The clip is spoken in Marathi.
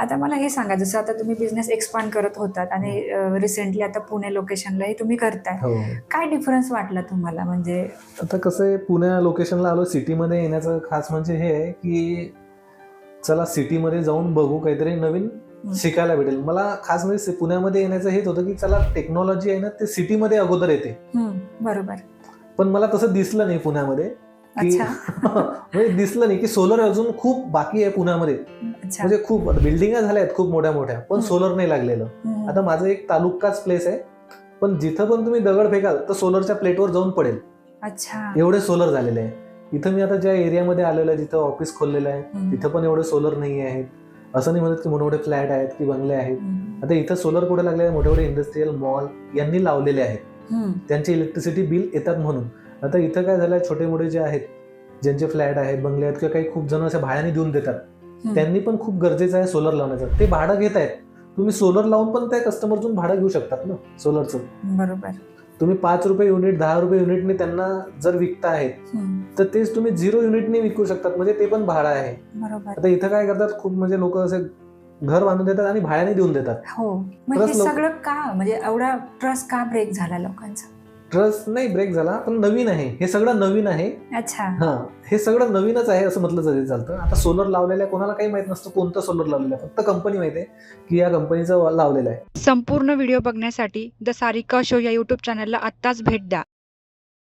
आता मला हे सांगा जसं आता तुम्ही बिझनेस एक्सपांड करत होतात आणि रिसेंटली आता पुणे लोकेशनलाही तुम्ही करताय. हो. काय डिफरन्स वाटला तुम्हाला? म्हणजे आता कसं आहे पुण्या लोकेशनला आलो सिटीमध्ये येण्याचं खास म्हणजे हे आहे की चला सिटीमध्ये जाऊन बघू काहीतरी नवीन शिकायला भेटेल. मला खास म्हणजे पुण्यामध्ये येण्याचं हेच होतं की चला टेक्नॉलॉजी आहे ना ते सिटीमध्ये अगोदर येते. बरोबर. पण मला तसं दिसलं नाही पुण्यामध्ये. म्हणजे दिसलं नाही की सोलर अजून खूप बाकी आहे पुण्यामध्ये. म्हणजे खूप बिल्डिंग झाल्या आहेत खूप मोठ्या मोठ्या पण. सोलर नाही लागलेलं. आता माझं एक तालुकाच प्लेस आहे पण जिथं पण तुम्ही दगड फेकाल तर सोलरच्या प्लेटवर जाऊन पडेल. अच्छा. एवढे सोलर झालेले आहे. इथं मी आता ज्या एरियामध्ये आलेलो आहे जिथं ऑफिस खोललेलं आहे तिथं पण एवढे सोलर नाही आहेत. असं नाही म्हणत की मोठे मोठे फ्लॅट आहेत की बंगले आहेत. आता इथं सोलर कुठे लागले मोठे मोठे इंडस्ट्रीयल मॉल यांनी लावलेले आहेत. त्यांचे इलेक्ट्रिसिटी बिल येतात म्हणून. आता इथं काय झालंय छोटे मोठे जे आहेत ज्यांचे फ्लॅट आहेत बंगले आहेत किंवा काही खूप जण असे भाड्याने देऊन देतात. त्यांनी पण खूप गरजेचं आहे सोलर लावण्याचं. ते भाडं घेत आहेत. तुम्ही सोलर लावून पण त्या कस्टमरतून भाडं घेऊ शकतात ना सोलरचं बरोबर. तुम्ही पाच रुपये युनिट दहा रुपये युनिटने त्यांना जर विकता आहेत तर तेच तुम्ही झिरो युनिटने विकू शकतात म्हणजे ते पण भाडं आहे. बरोबर. आता इथं काय करतात खूप म्हणजे लोक असे घर बांधून देतात आणि भाड्याने देऊन देतात. हो. लोक- सगळं का? म्हणजे एवढा ट्रस्ट का ब्रेक झाला लोकांचा? ट्रस्ट नाही ब्रेक झाला पण नवीन आहे. हे सगळं नवीन आहे. अच्छा. हा हे सगळं नवीनच आहे असं म्हटलं तरी चालतं. आता सोलर लावलेलं आहे कोणाला काही माहीत नसतं कोणतं सोलर लावलेलं आहे. फक्त कंपनी माहिती आहे की या कंपनीचं लावलेलं आहे. संपूर्ण व्हिडिओ बघण्यासाठी द सारिका शो या यूट्यूब चॅनलला आत्ताच भेट द्या.